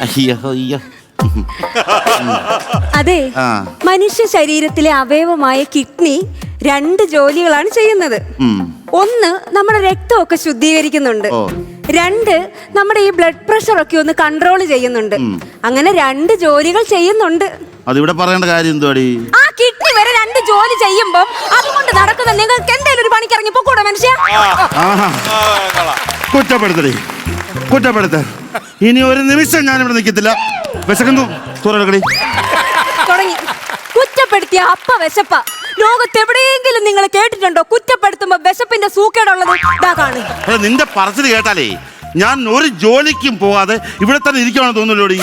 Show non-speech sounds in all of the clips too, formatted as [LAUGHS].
അയ്യോ അയ്യോ അതെ ആ. മനുഷ്യ ശരീരത്തിലെ അവയവമായ കിഡ്നി രണ്ട് ജോലികളാണ് ചെയ്യുന്നത്. ഉം. ഒന്ന് നമ്മുടെ രക്തമൊക്കെ ശുദ്ധീകരിക്കുന്നുണ്ട്. ഓ. രണ്ട് നമ്മുടെ ഈ ബ്ലഡ് പ്രഷർ ഒക്കെ ഒന്ന് കൺട്രോൾ ചെയ്യുന്നുണ്ട്. അങ്ങനെ രണ്ട് ജോലികൾ ചെയ്യുന്നുണ്ട്. അതിവിടെ പറയേണ്ട കാര്യം എന്തുവാടി? ആ കിഡ്നി വരെ രണ്ട് ജോലി ചെയ്യുമ്പം അതുകൊണ്ട് നടക്കുന്ന നിങ്ങൾക്ക് എന്തെങ്കിലും ഒരു പണിക്ക് ഇറങ്ങി പൊക്കൂടെ മനുഷ്യ? ആഹാ. കുറ്റപ്പെടുത്തടി. കുറ്റപ്പെടുത്ത. ഇനി ഒരു നിമിഷം ഞാൻ ഇവിടെ നിൽക്കത്തില്ല. വിശക്കുന്നു. തുറക്കടി തുടങ്ങി. കുറ്റപ്പെടുത്തിയ അപ്പ വിശപ്പ. ലോകത്തെവിടെയെങ്കിലും നിങ്ങൾ കേട്ടിട്ടുണ്ടോ? കുറ്റപ്പെടുത്തുമ്പോ വിശപ്പിന്റെ സൂക്കേടുള്ളത് ഇതാ കാണും അല്ല നിന്റെ പറച്ചിൽ കേട്ടാലേ ഞാൻ ഒരു ജോലിക്കും പോവാതെ ഇവിടെ തന്നെ ഇരിക്കുവാണെന്ന് തോന്നുന്നുള്ളൂ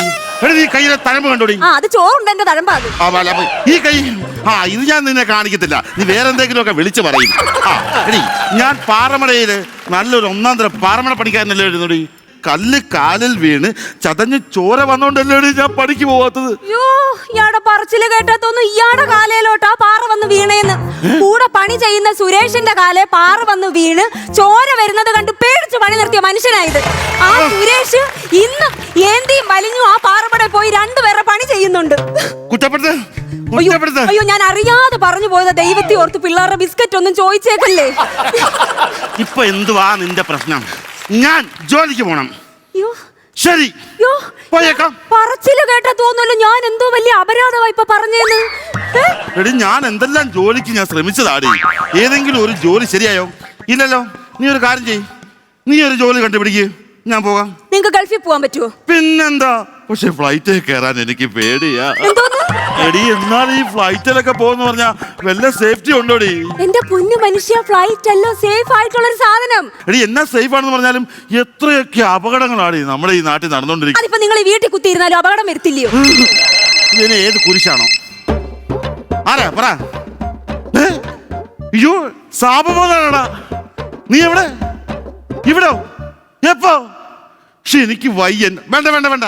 നീ കയ്യിലെ തഴമ്പ് കണ്ടോടി. ആ അത് ചോറുണ്ട് എന്റെ തഴമ്പാത് ആ, വല, അപ്പൊ ഈ കൈ ആ ഇത് ഞാൻ നിന്നെ കാണിക്കത്തില്ല. നീ വേറെ വിളിച്ചു പറയും. ആ എടി ഞാൻ പാറമടയിൽ നല്ലൊരു ഒന്നാം തരം പാറമട പണിക്കാരനല്ലേ എഴുതുന്നടി കല്ല് കാലിൽ വീണ് ചതഞ്ഞ് ചോര വന്നോണ്ടല്ലേ ഞാൻ പണിക്ക് പോവാത്തത്? അയ്യോ ഇയാടെ പറച്ചിൽ കേട്ടാത്തൊന്നും ഇയാടെ കാലയിലോട്ടാ പാറ വന്ന് വീണേന്ന്. കൂടെ പണി ചെയ്യുന്ന സുരേഷിന്റെ കാലെ പാറ വന്ന് വീണ് ചോര വരുന്നത് കണ്ട് പേടിച്ച് പണി നിർത്തിയ മനുഷ്യനായത്. ആ സുരേഷ് ഇന്നും ഏന്തിയും വലിഞ്ഞു ആ പാറപ്പടെ പോയി രണ്ടുപേരെ പണി ചെയ്യുന്നുണ്ട്. കുറ്റപ്പെടുത്ത്. അയ്യോ ഞാൻ അറിയാതെ പറഞ്ഞു പോയത് ദൈവത്തെ ഓർത്ത് പിള്ളേരുടെ ബിസ്ക്കറ്റ് ഒന്നും ചോദിച്ചേക്കല്ലേ. ഇപ്പൊ എന്തുവാ നിന്റെ പ്രശ്നം? ഞാൻ ജോലിക്ക് പോണം. അയ്യോ. ശരി. അയ്യോ. പോയേക്കാം. പറച്ചിൽ കേട്ടാ തോന്നുമല്ലോ ഞാൻ എന്തോ വലിയ അപരാധമായി ഇപ്പൊ പറഞ്ഞേന്ന്. എടി ഞാൻ എന്തെല്ലാം ജോലിക്ക് ഞാൻ ശ്രമിച്ചതാടി. ഏതെങ്കിലും ഒരു ജോലി ശരിയായോ? ഇല്ലല്ലോ. നീ ഒരു കാര്യം ചെയ് നീ ഒരു ജോലി കണ്ടുപിടിക്ക്. ഞാൻ പോകാം. നിങ്ങൾക്ക് ഗൾഫിൽ പോകാൻ പറ്റുമോ പിന്നെന്താ? പക്ഷെ ഫ്ലൈറ്റിൽ കയറാൻ എനിക്ക് പേടിയാ. എടി എന്നാൽ ഈ ഫ്ലൈറ്റിലൊക്കെ പോകുന്ന പറഞ്ഞാ വല്ല സേഫ്റ്റി ഉണ്ടോടി? എന്റെ പൊന്നു മനുഷ്യ ഫ്ലൈറ്റ് അല്ലോ സേഫ് ആയിട്ടുള്ള ഒരു സാധനം. എടി എന്നാ സേഫ് ആണെന്ന് പറഞ്ഞാലും എത്രയൊക്കെ അപകടങ്ങളാണ് നമ്മുടെ ഈ നാട്ടിൽ നടന്നുകൊണ്ടിരിക്കുന്നത് അതിപ്പോ നിങ്ങൾ വീട്ടിൽ കുത്തിയിരുന്നാലും അപകടം വരുത്തില്ലയോ? ഇതിന് ഏത് കുരിശാണോ? ആരാ? പറ? അയ്യോ സാപമോനാടാ നീ എവിടെ? ഇവിടോ? എപ്പോ? പക്ഷെ എനിക്ക് വയ്യൻ വേണ്ട വേണ്ട വേണ്ട.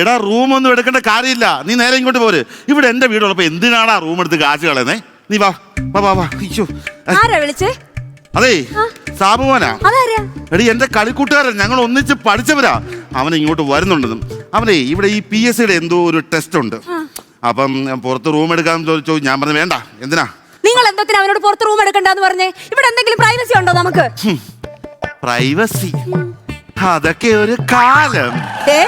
എടാ റൂമൊന്നും എടുക്കേണ്ട കാര്യമില്ല. നീ നേരെ ഇങ്ങോട്ട് പോര്. ഇവിടെ എന്റെ വീടുള്ളപ്പോ എന്തിനാടാ റൂം എടുത്ത് കാശ് കളയുന്നേ? നീ വാ വാ വാ വാ. അയ്യോ. ആരാ വിളിച്ചേ? അതേ സാബുമോനാ. അതാരാ? എടി എന്റെ കളിക്കൂട്ടുകാരൻ. ഞങ്ങൾ ഒന്നിച്ച് പഠിച്ചവരാ. അവൻ ഇങ്ങോട്ട് വരുന്നുണ്ടെന്നും. അവനെ ഇവിടെ ഈ പി എസ് സിയുടെ എന്തോ ഒരു ടെസ്റ്റ് ഉണ്ട്. അപ്പം പുറത്ത് റൂം എടുക്കാൻ ചോദിച്ചു ഞാൻ പറഞ്ഞു വേണ്ട. എന്തിനാ? നിങ്ങൾ എന്തൊക്കെ അവനോട് പുറത്ത് റൂം എടുക്കണ്ടെന്ന് പറഞ്ഞേ? ഇവിടെ എന്തെങ്കിലും പ്രൈവസി ഉണ്ടോ നമുക്ക്? പ്രൈവസി അതൊക്കെ ഒരു കാലം. ദേ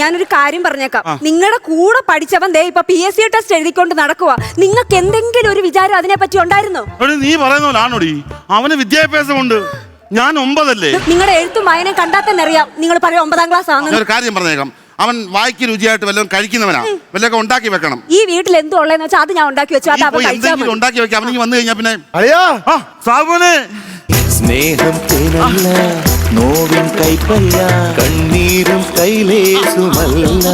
ഞാനൊരു കാര്യം പറഞ്ഞേക്കാം. നിങ്ങളുടെ കൂടെ പഠിച്ചവൻ ദേ ഇപ്പൊ പി എസ് സി ടെസ്റ്റ് എഴുതിക്കൊണ്ട് നടക്കുക നിങ്ങൾക്ക് എന്തെങ്കിലും ഒരു വിചാരം അതിനെ പറ്റി ഉണ്ടായിരുന്നോ? എടി നീ പറയുന്ന പോലാണോടി അവന് വിദ്യാഭ്യാസമുണ്ട്. ഞാൻ ഒമ്പതല്ലേ? നിങ്ങളുടെ എഴുത്തും വായനയും കണ്ടാൽ തന്നെ അറിയാം നിങ്ങൾ പറയും ഒമ്പതാം ക്ലാസ് ഞാൻ ആണെന്ന്. ഒരു കാര്യം പറഞ്ഞേക്കാം. അവൻ വായിക്ക് രുചിയായിട്ട് വല്ലതും കഴിക്കുന്നവനാ. വല്ലതൊക്കെ ഉണ്ടാക്കി വെക്കണം. ഈ വീട്ടിൽ എന്തോ ഉള്ളതെന്ന് വെച്ചാൽ അത് ഞാൻ ഉണ്ടാക്കി വെച്ചു. അത് നീ അവൻ പോയി കഴിച്ചാൽ എന്തെങ്കിലും മതി. ഉണ്ടാക്കി വെക്കാം. അവനിക്ക് വന്നു കഴിഞ്ഞാൽ പിന്നെ അളിയാ. സാബുനെ സ്നേഹം തേനല്ല. നോവിൻ കൈപ്പല്ല കണ്ണീരും കൈലേസുമല്ല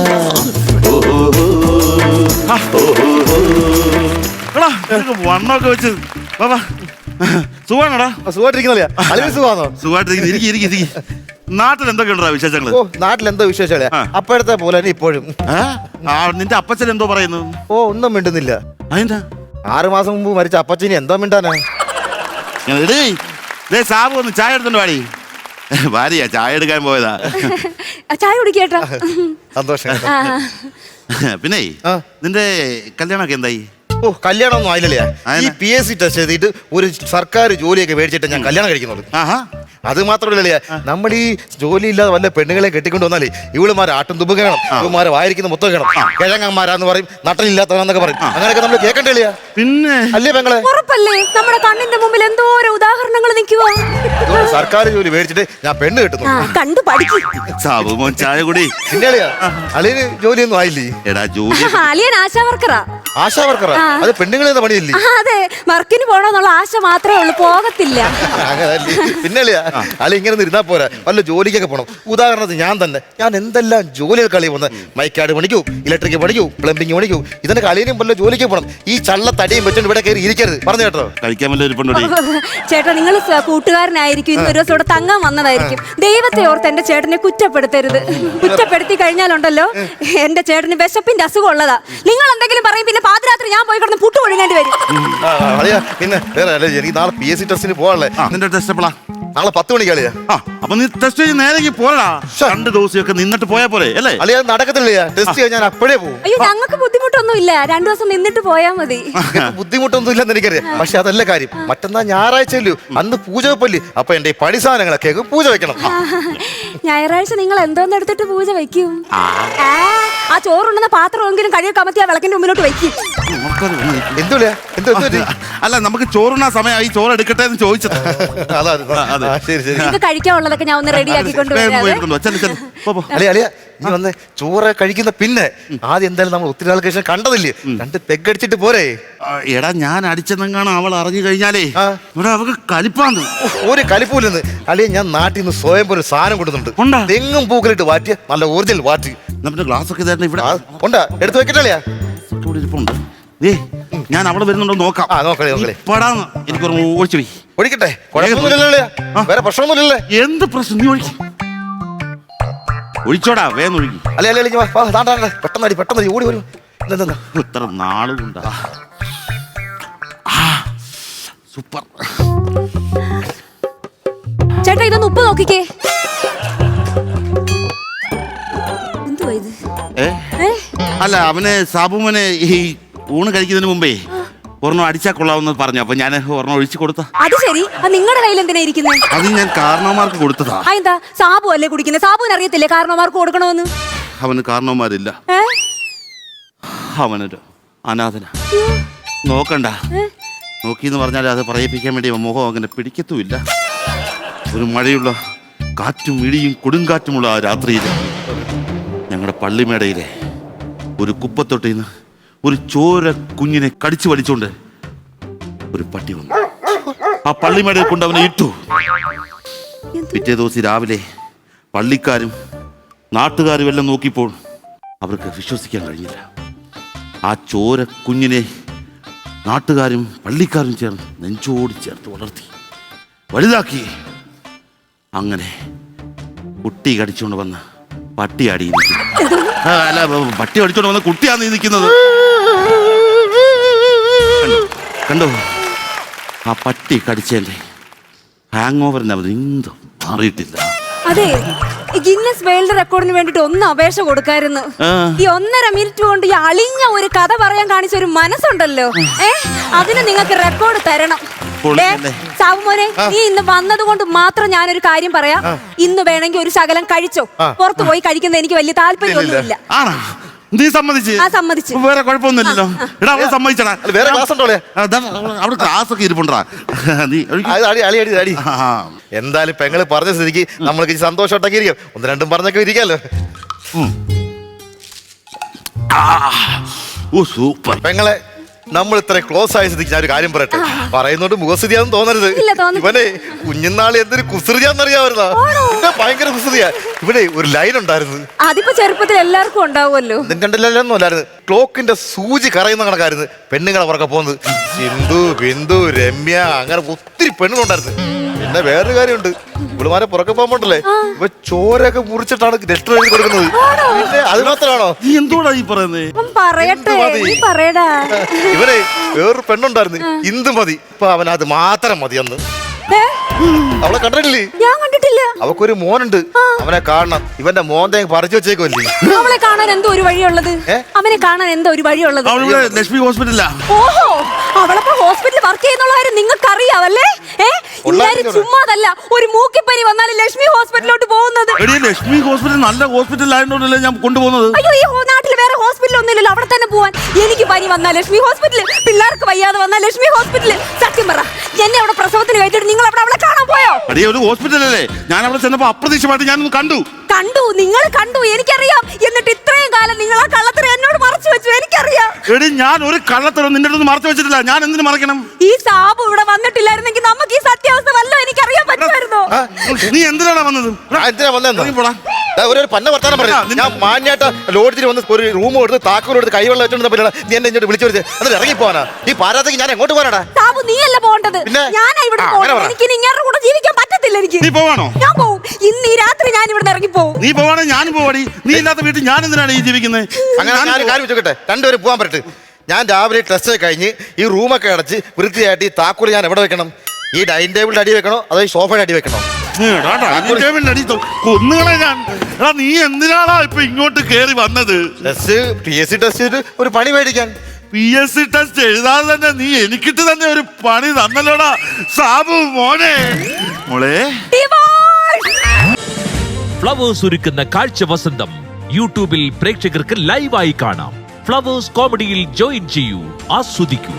വണ്ണമൊക്കെ വെച്ച് വാ വാ. സുഖാണോടാ? സുഖമായിട്ടിരിക്കുന്നില്ല? അളിയ സുഖമാണോ? സുഖമായിട്ടിരിക്കുന്നു. ഇരിക്കി ഇരിക്കി ഇരിക്കി. നാട്ടിൽ എന്തൊക്കെയുണ്ടാ വിശേഷങ്ങൾ? ഓ നാട്ടിൽ എന്തോ വിശേഷങ്ങളെ. അപ്പോഴത്തെ പോലെ തന്നെ ഇപ്പോഴും. ആ നിന്റെ അപ്പച്ചൻ എന്തോ പറയുന്നു? ഓ ഒന്നും മിണ്ടുന്നില്ല. അതിന്റെ ആറു മാസം മുമ്പ് മരിച്ച അപ്പച്ചനെ എന്തോ മിണ്ടാനാ? സാബു ഒന്ന് ചായ എടുത്തോണ്ട് വാടി. [LAUGHS] ഭാര്യയാ ചായ എടുക്കാൻ പോയതാ. ആ, ചായ കുടിക്കേട്ടാ. സന്തോഷം. ആ. [LAUGHS] പിന്നെ ആ. നിന്റെ കല്യാണമൊക്കെ എന്തായി? ഓ കല്യാണം ഒന്നും ആയില്ലേ. ഈ അതെന്നാ? പി എസ് സി ടെസ്റ്റ് എഴുതിയിട്ട് ഒരു സർക്കാർ ജോലിയൊക്കെ മേടിച്ചിട്ട് ഞാൻ കല്യാണം കഴിക്കുന്നുള്ളൂ. ആഹാ. അത് മാത്രമല്ല നമ്മൾ ഈ ജോലി ഇല്ലാതെ വല്ല പെണ്ണുങ്ങളെ കെട്ടിക്കൊണ്ട് വന്നാലേ ഇവളുമാരെ ആട്ടും തുമ്പ് കേണം ഇവളുമാരെ വായിരിക്കുന്ന മൊത്തം കേണം കിഴങ്ങന്മാരാന്ന് പറയും നട്ടനില്ലാത്തവനെന്നൊക്കെ പറയും. അങ്ങനെയൊക്കെ നമ്മൾ കേൾക്കണ്ടേ പിന്നെ? അല്ലേ പെങ്ങളെ? ഉറപ്പല്ലേ? നമ്മുടെ കണ്ണിന്റെ മുമ്പിൽ എന്തോരോ ഉദാഹരണങ്ങൾ നിൽക്കുവോ. സർക്കാർ ജോലി മേടിച്ചിട്ട് ഞാൻ പെണ്ണ് കിട്ടുന്നു. കണ്ടു പഠിക്കും. സാബു മോൻ ചായ കുടി. പിന്നെ അളിയാ അളിയന് ജോലിയൊന്നും ആയില്ലേ? എടാ ജോലി അളിയൻ ആശാ വർക്കറാ. ആശാ അത് പെണ്ണുങ്ങളെ പണിയില്ലേ? അതെ. വർക്കിന് പോണോന്നുള്ള ആശ മാത്രമേ ഉള്ളൂ പോകത്തില്ല. [LAUGHS] പിന്നെ അളി ഇങ്ങനെ ഇരുന്നാ പോരാ. വല്ല ജോലിക്കൊക്കെ പോണം. ഉദാഹരണത്തിന് ഞാൻ തന്നെ. ഞാൻ എന്തെല്ലാം ജോലികൾ കളി വന്ന് മൈക്കാട് പണിക്കൂ ഇലക്ട്രിക് പണിക്കൂ പ്ലംബിംഗ് പണിക്കൂ. ഇതിന്റെ കളിയിലും വല്ല ജോലിക്ക് പോണം. ഈ ചള്ള തടിയും വെച്ചോണ്ട് ഇവിടെ കയറി ഇരിക്കരുത്. പറഞ്ഞു കേട്ടോ. കഴിക്കാൻ ചേട്ടാ നിങ്ങൾ കൂട്ടുകാരനായിരിക്കും. ഇന്ന് ഒരു ദിവസം ഇവിടെ തങ്ങാൻ വന്നതായിരിക്കും. ദൈവത്തെ ഓർത്ത് എന്റെ ചേട്ടനെ കുറ്റപ്പെടുത്തരുത്. കുറ്റപ്പെടുത്തി കഴിഞ്ഞാലുണ്ടല്ലോ എന്റെ ചേട്ടന് വിശപ്പിന്റെ അസുഖം ഉള്ളതാ. നിങ്ങൾ എന്തെങ്കിലും പറയും പിന്നെ പാതിരാത്രി ഞാൻ പോയി കിടന്ന് പുട്ട് ഒഴുകേണ്ടി വരും. ആ, ആ, അളിയാ പിന്നെ വേറെ അല്ലേ എനിക്ക് നാളെ പി എസ് സി ടെസ്റ്റിന് നിന്റെ ടെസ്റ്റ് എപ്പോഴാ നാളെ പത്ത് മണിക്ക് അളിയാ. ആ അപ്പൊ നീ ടെസ്റ്റ് ചെയ്ത് നേരെ പോരടാ. രണ്ട് ദിവസമൊക്കെ നിന്നിട്ട് പോയാ പോരെ അല്ലേ? അളിയാ അത് നടക്കത്തില്ല ടെസ്റ്റ് ചെയ്യാൻ ഞാൻ അപ്പോഴേ പോകും അയ്യോ ഞങ്ങൾക്ക് ബുദ്ധിമുട്ടൊന്നും ഇല്ല. രണ്ടു ദിവസം നിന്നിട്ട് പോയാ മതി. ബുദ്ധിമുട്ടൊന്നും ഇല്ലെന്ന് എനിക്കറിയാം. പക്ഷെ അതല്ല കാര്യം. മറ്റന്നാ ഞായറാഴ്ച അല്ലയോ അന്ന് പൂജ വെപ്പല്ലേ. അപ്പൊ എന്റെ ഈ പണി സാധനങ്ങളൊക്കെ അങ്ങ് പൂജ വെക്കണം. ഞായറാഴ്ച നിങ്ങൾ എന്തോന്നെടുത്തിട്ട് പൂജ വെക്കും ആ, ആ ചോറുണ്ടെന്ന പാത്രമെങ്കിലും കഴുകി കമത്തി ആ വിളക്കിന്റെ മുമ്പിലോട്ട് വെക്കും എന്തോ അല്ല നമുക്ക് ചോറുണ്ണാ സമയമായി ചോറ് എടുക്കട്ടെ എന്ന് ചോദിച്ചത്. അതാ. ശരി ശരി. നിങ്ങൾക്ക് കഴിക്കാനുള്ളതൊക്കെ ഞാൻ ഒന്ന് റെഡിയാക്കി കൊണ്ടുവരാം നീ വന്ന് ചോറ് കഴിക്കുന്ന പിന്നെ ആദ്യം എന്തായാലും നമ്മൾ ഒത്തിരി നാൾക്ക് ശേഷം കണ്ടതില്ലേ? രണ്ട് പെഗടിച്ചിട്ട് പോരെ? ആ, എടാ ഞാൻ അടിച്ചെന്നെങ്ങാണ് അവൾ അറിഞ്ഞു കഴിഞ്ഞാലേ? ആ. ഇവിടെ അവക്ക് കലിപ്പാന്ന്. ഒരു കലിപ്പൂലെന്ന് അല്ലെങ്കിൽ ഞാൻ നാട്ടിൽ നിന്ന് സ്വയം പോലെ സാധനം കൊടുക്കുന്നുണ്ട് ഉണ്ടാ? തെങ്ങും പൂക്കലിട്ട് വാറ്റിയ നല്ല ഒറിജിനൽ വാറ്റി. നമ്മുടെ ഗ്ലാസ് ഒക്കെ തരണം ഇവിടെ. ആ, ഉണ്ടാ എടുത്ത് വെക്കട്ടെ അളിയാ. ഇവിടെ ഇരിപ്പുണ്ട്. ഏ ഞാൻ അവിടെ വരുന്നുണ്ടോ നോക്കാം. ആ നോക്കളെ നോക്കളെ പടാന്ന്. എനിക്ക് ഒഴിച്ചു പോയി ഒഴിക്കട്ടെ? കുഴപ്പമൊന്നുമില്ലല്ലോ അളിയാ. വേറെ പ്രശ്നമൊന്നുമില്ലല്ലേ. എന്ത് പ്രശ്നം? നീ ഒഴിക്കും ഒഴിച്ചോടാ വേഗം ഒഴുകി അല്ലേ അല്ലേ അല്ലേ പെട്ടെന്ന് അടി പെട്ടെന്ന് മതി ഓടി വരും എന്താ ഇത്ര നാളുകൊണ്ടാ. സൂപ്പർ. ചേട്ടാ ഇതൊന്ന് ഉപ്പ് നോക്കിക്കേ? അല്ല അവന് സാബുമനെ ഈ ഊണ് കഴിക്കുന്നതിന് മുമ്പേ ഒരെണ്ണം അടിച്ചാൽ കൊള്ളാവുന്ന പറഞ്ഞു. അപ്പൊ ഞാൻ ഒരെണ്ണം ഒഴിച്ചു കൊടുത്ത. അത് ശരി. നിങ്ങളുടെ കയ്യിൽ എന്തിനാ ഇരിക്കുന്നത് അത് ഞാൻ കാരണവന്മാർക്ക് കൊടുത്തതാ. എന്താ? സാബു അല്ലേ കുടിക്കുന്നത് സാബുവിന് അറിയത്തില്ലേ കാരണവന്മാർക്ക് കൊടുക്കണമെന്ന്? അവന് കാരണവന്മാരില്ല? അവനൊരു അനാഥന. നോക്കണ്ട. നോക്കി എന്ന് പറഞ്ഞാൽ അത് പറയിപ്പിക്കാൻ വേണ്ടി മുഖം അങ്ങനെ പിടിക്കത്തുമില്ല. ഒരു മഴയുള്ള കാറ്റും ഇടിയും കൊടുങ്കാറ്റുമുള്ള ആ രാത്രിയിൽ ഞങ്ങളുടെ പള്ളിമേടയിലെ ഒരു കുപ്പത്തൊട്ടിന്ന് ഒരു ചോര കുഞ്ഞിനെ കടിച്ചു വലിച്ചോണ്ട് ഒരു പട്ടി വന്നു. ആ പള്ളിമേടയിൽ കൊണ്ട് അവനെ ഇട്ടു. പിറ്റേ ദിവസം രാവിലെ പള്ളിക്കാരും നാട്ടുകാരും എല്ലാം നോക്കിയപ്പോൾ അവർക്ക് വിശ്വസിക്കാൻ കഴിഞ്ഞില്ല. ആ ചോര കുഞ്ഞിനെ നാട്ടുകാരും പള്ളിക്കാരും ചേർന്ന് നെഞ്ചോട് ചേർത്ത് വളർത്തി. വലുതാക്കി. അങ്ങനെ കുട്ടി കടിച്ചുകൊണ്ട് വന്ന പട്ടിയാടി അല്ല പട്ടി കടിച്ചോണ്ട് വന്ന കുട്ടിയാണ് നീ നിൽക്കുന്നത് കണ്ടോ? ആ പട്ടി കടിച്ചതിന്റെ ഹാങ് ഓവർ എന്തും മാറിയിട്ടില്ല അതെ ഈ ഗിന്നസ് വേൾഡ് റെക്കോർഡിന് വേണ്ടിട്ട് ഒന്ന് അപേക്ഷ കൊടുക്കായിരുന്നു. ഈ ഒന്നര മിനിറ്റ് കൊണ്ട് ഈ അളിഞ്ഞ ഒരു കഥ പറയാൻ കാണിച്ച ഒരു മനസ്സുണ്ടല്ലോ. ഏ അതിന് നിങ്ങൾക്ക് റെക്കോർഡ് തരണം. സാവുമോനെ നീ ഇന്ന് വന്നത് കൊണ്ട് മാത്രം ഞാനൊരു കാര്യം പറയാം. ഇന്ന് വേണമെങ്കിൽ ഒരു ശകലം കഴിച്ചോ. പുറത്തു പോയി കഴിക്കുന്നത് എനിക്ക് വലിയ താല്പര്യമൊന്നുമില്ല. നീ സമ്മതിച്ച്. ആ സമ്മതിച്ചു. വേറെ കുഴപ്പമൊന്നുമില്ലല്ലോ. എടാ അവൾ സമ്മതിച്ചടാ. അല്ല വേറെ ക്ലാസ് ഉണ്ടോ അവള്- അവിടെ ക്ലാസ് ഒക്കെ ഇരിപ്പുണ്ടാ നീ ഒഴുകി. അത് അടി അടി അടി അടി. ആ, എന്തായാലും പെങ്ങൾ പറഞ്ഞ സ്ഥിതിക്ക് നമ്മൾക്ക് സന്തോഷമായിട്ടൊക്കെ ഇരിക്കാം ഒന്ന് രണ്ടും പറഞ്ഞൊക്കെ ഇരിക്കാലോ. ഉം. ആ, ഓ സൂപ്പർ. പെങ്ങളെ നമ്മൾ ഇത്ര ക്ലോസ് ആയ സ്ഥിതിക്ക് ഞാൻ ഒരു കാര്യം പറയട്ടെ. പറയുന്നോണ്ട് മുഖസ്ഥിതിയാന്ന് തോന്നരുത്. ഇവനെ കുഞ്ഞുനാളി എന്തൊരു കുസൃതിയാന്നറിയാവുന്നതാ പിന്നെ ഭയങ്കര കുസൃതിയാ. ഇവിടെ ഒരു ലൈൻ ഉണ്ടായിരുന്നു. അതിപ്പോ ചെറുപ്പത്തിൽ എല്ലാവർക്കും ഉണ്ടാവുമല്ലോ. അല്ലായിരുന്നു. ക്ലോക്കിന്റെ സൂചി കറയുന്ന കണക്കായിരുന്നു പെണ്ണുങ്ങളെ പുറകെ പോകുന്നത്. സിന്ധു ബിന്ദു രമ്യ അങ്ങനെ ഒത്തിരി പെണ്ണുങ്ങളുണ്ടായിരുന്നു. പിന്നെ വേറൊരു കാര്യമുണ്ട്. ഇവളുമാരെ പുറകെ പോകുമ്പോണ്ടല്ലേ ഇവ ചോരൊക്കെ മുറിച്ചിട്ടാണ് ലെറ്റർ എഴുതി കൊടുക്കുന്നത്. പിന്നെ അത് മാത്രമാണോ? നീ എന്തോടാ ഈ പറയുന്നത് ഇവരെ പറയട്ടെ നീ പറയടാ. ഇവനെ വേറൊരു പെണ്ണുണ്ടായിരുന്നു. ഇന്ത് മതി? ഇപ്പൊ അവൻ അത് മാത്രം മതി അന്ന് അവളെ കണ്ടിട്ടില്ലേ? ഞാൻ കണ്ടിട്ടില്ല. അവക്കൊരു മോനുണ്ട്. അവനെ കാണണം. ഇവന്റെ മോന്തെ പറിച്ചു വെച്ചേക്കുമല്ലേ അവളെ കാണാൻ എന്തോ ഒരു വഴിയുള്ളത്? അവനെ കാണാൻ എന്തോ ഒരു വഴിയുള്ളത്? ലക്ഷ്മി ഹോസ്പിറ്റലാ ഓഹോ. അവളപ്പോ ഹോസ്പിറ്റലിൽ വർക്ക് ചെയ്യുന്നുള്ള കാര്യം നിങ്ങൾക്ക് അറിയാവല്ലേ ഏ? ഇല്ലാരും ചുമ്മാതല്ല ഒരു മൂക്കിപ്പനി വന്നാൽ ലക്ഷ്മി ഹോസ്പിറ്റലിലോട്ട് പോകുന്നത്. എടീ ലക്ഷ്മി ഹോസ്പിറ്റൽ നല്ല ഹോസ്പിറ്റൽ ആയതുകൊണ്ടല്ലേ ഞാൻ കൊണ്ടുപോകുന്നത്? അയ്യോ ഈ നാട്ടിൽ വേറെ ഹോസ്പിറ്റൽ ഒന്നുമില്ലല്ലോ അവിടെ തന്നെ പോവാൻ. എനിക്ക് പനി വന്നാൽ ലക്ഷ്മി ഹോസ്പിറ്റലിൽ പിള്ളേർക്ക് വയ്യാതെ വന്നാൽ ലക്ഷ്മി ഹോസ്പിറ്റലിൽ സത്യം പറ എന്നെ അവിടെ പ്രസവത്തിന് കയറ്റിട്ട് നിങ്ങൾ അവിടെ അവളെ കാണാൻ പോയോ? അടിയ ഒരു ഹോസ്പിറ്റലല്ലേ ഞാൻ അവിടെ ചെന്നപ്പോ അപ്രതീക്ഷമായിട്ട് ഞാനൊന്ന് കണ്ടു. കണ്ടു നിങ്ങൾ കണ്ടു എനിക്കറിയാം. എന്നിട്ട് ഇത്രയും കാലം നിങ്ങൾ ആ കള്ളത്തരം എന്നോട് മറച്ചു വെച്ചു എനിക്കറിയാം. എടി ഞാൻ ഒരു കള്ളത്തരം നിന്റെ അടുത്ത് മറച്ചു വെച്ചിട്ടില്ല. ഞാൻ എന്തിനു മറക്കണം? ഈ സാബ് ഇവിടെ വന്നിട്ടില്ലായിരുന്നെങ്കിൽ നമുക്ക് ഈ സത്യാവസ്ഥ വല്ലോ എനിക്കറിയാൻ പറ്റുമായിരുന്നോ? നീ എന്തിനാണ് വന്നത്? എന്തിനാ വന്നത് ഒരു പന്ന വർത്താനം പറഞ്ഞു ഞാൻ മാന്യായിട്ട് ലോഡ്ജിൽ വന്ന് ഒരു റൂം എടുത്ത് താക്കോൽ എടുത്ത് കൈവെള്ളം വെച്ചോണ്ട് പറ്റില്ല നീ എന്നെ ഇങ്ങോട്ട് വിളിച്ചു ഇറങ്ങി പോവാനാ. ഈ പാരാത്തേക്ക് ഞാൻ എങ്ങോട്ട് പോകാനാടാ? ഞാനാ ഇവിടെ. എനിക്ക് കൂടെ ജീവിക്കാൻ പറ്റത്തില്ല എനിക്ക്. നീ പോവാണോ? ഞാൻ പോവും. ഇന്ന് ഈ രാത്രി ഞാൻ ഇവിടെ ഇറങ്ങി പോവും നീ പോവാണോ? ഞാൻ പോവാടി. നീ ഇല്ലാത്ത വീട്ടിൽ ഞാൻ എന്തിനാണ് ഈ ജീവിക്കുന്നത് അങ്ങനെ ഞാൻ ഒരു കാര്യം വെച്ചോട്ടെ രണ്ടുപേരും പോകാൻ പറ്റട്ടെ? ഞാൻ രാവിലെ ടെസ്റ്റ് കഴിഞ്ഞ് ഈ റൂമൊക്കെ അടച്ച് വൃത്തിയായിട്ട് ഈ താക്കൂർ ഞാൻ എവിടെ വെക്കണം? ഈ ഡൈനിങ് ടേബിളിന്റെ അടി വെക്കണോ? അതോ ഈ സോഫയുടെ അടി വെക്കണോ? കൊന്നുകളെ ഞാൻ. എടാ നീ എന്തിനാടാ ഇപ്പൊ ഇങ്ങോട്ട് കേറി വന്നത്? Test P S C test ഒരു പണി മേടിക്കാൻ. പി എസ് സി ടെസ്റ്റ് എഴുതാതെ തന്നെ നീ എനിക്കിട്ട് തന്നെ ഒരു പണി തന്നല്ലോടാ. സാബു മോനെ. മോളെ! ഫ്ലവേഴ്സ് ഒരുക്കുന്ന കാഴ്ച വസന്തം യൂട്യൂബിൽ പ്രേക്ഷകർക്ക് ലൈവായി കാണാം. ഫ്ലവേഴ്സ് കോമഡിയിൽ ജോയിൻ ചെയ്യൂ. ആസ്വദിക്കൂ.